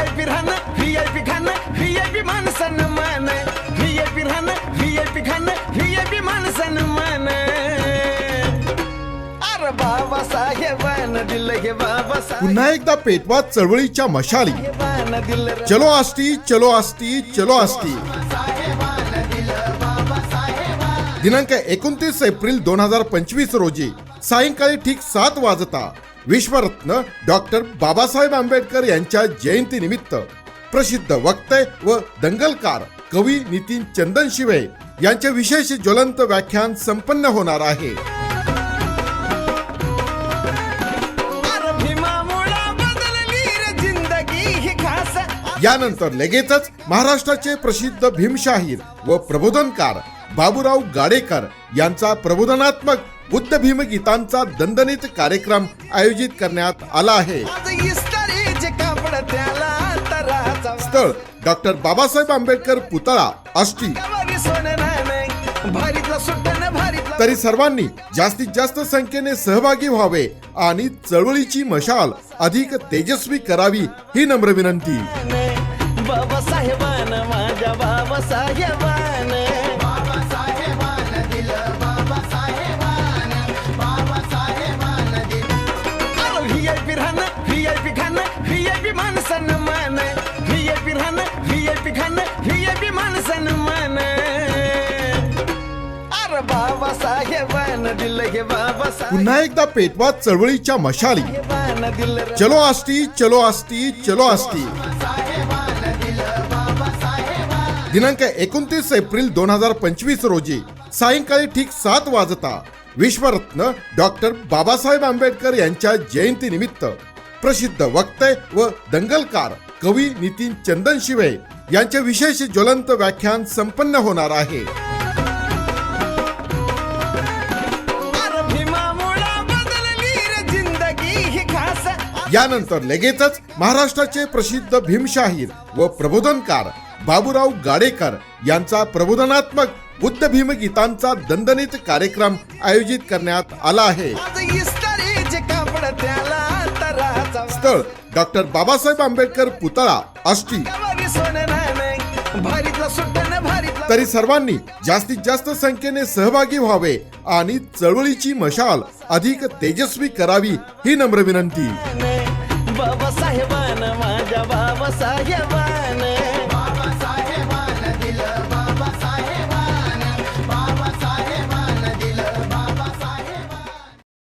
VIP राहणं VIP खाणं VIP माणसानं मान व्हीआयपी राहणं व्हीआयपी खाणं व्हीआयपी माणसानं मान अरे बाबा साहेबानं दिलं हे बाबा पुन्हा एकदा पेटवा चळवळीच्या मशाली. साहेबानं दिलं रे. चलो आष्टी चलो आष्टी चलो आष्टी. दिनांक एकोणतीस एप्रिल दोन हजार पंचवीस रोजी सायंकाळी ठीक सात वाजता विश्वरत्न डॉक्टर बाबासाहेब आंबेडकर यांच्या जयंतीनिमित्त प्रसिद्ध वक्ते व दंगलकार कवी नितीन चंदन शिवे यांचे विशेष ज्वलंत व्याख्यान संपन्न होणार आहे. यानंतर लगेचच महाराष्ट्राचे प्रसिद्ध भीमशाहीर व प्रबोधनकार बाबूराव गाडेकर यांचा प्रबोधनात्मक बुद्ध भीम गीतांचा दणदणीत कार्यक्रम आयोजित करण्यात आला आहे. स्थळ डॉक्टर बाबासाहेब आंबेडकर पुतळा आष्टी. भारीतला तरी सर्वांनी जास्तीत जास्त संख्येने सहभागी व्हावे आणि चळवळीची मशाल अधिक तेजस्वी करावी ही नम्र विनंती. पुन्हा एकदा पेटवा चळवळीच्या मशाली. चलो आष्टी चलो आष्टी चलो आष्टी. दिनांक एकोणतीस एप्रिल दोन हजार पंचवीस रोजी सायंकाळी ठीक सात वाजता विश्वरत्न डॉक्टर बाबासाहेब आंबेडकर यांच्या जयंती निमित्त प्रसिद्ध वक्ते व दंगलकार कवी नितीन चंदन शिवे यांचे विशेष ज्वलंत व्याख्यान संपन्न होणार आहे. यानंतर लगेचच महाराष्ट्राचे प्रसिद्ध भीमशाहीर व प्रबोधनकार बाबूराव गाडेकर यांचा प्रबोधनात्मक बुद्ध भीम गीतांचा दणदणीत कार्यक्रम आयोजित करण्यात आला आहे. स्थळ डॉक्टर बाबासाहेब आंबेडकर पुतळा आष्टी. भारीतला तरी सर्वांनी जास्तीत जास्त संख्येने सहभागी व्हावे आणि चळवळीची मशाल अधिक तेजस्वी करावी ही नम्र विनंती. pasa llevan